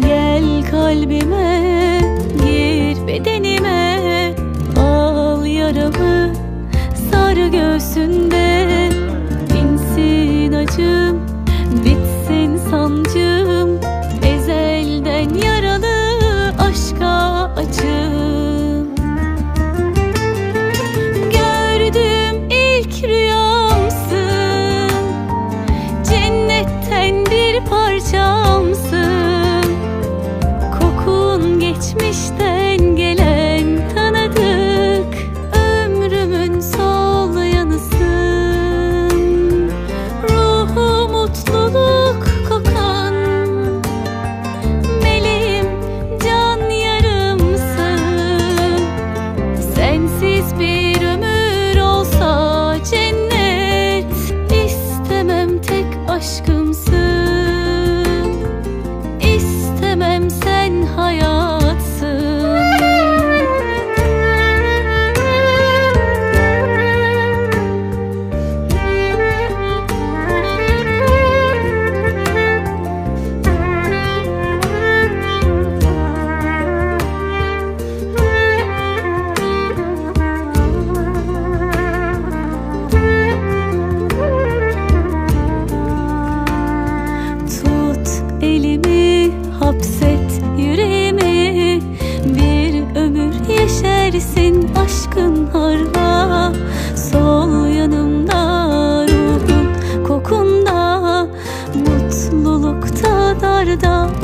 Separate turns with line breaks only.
Gel kalbime gir bedenime. Al yaramı sar göğsünde. Dinsin acım bitsin sancım. nazarda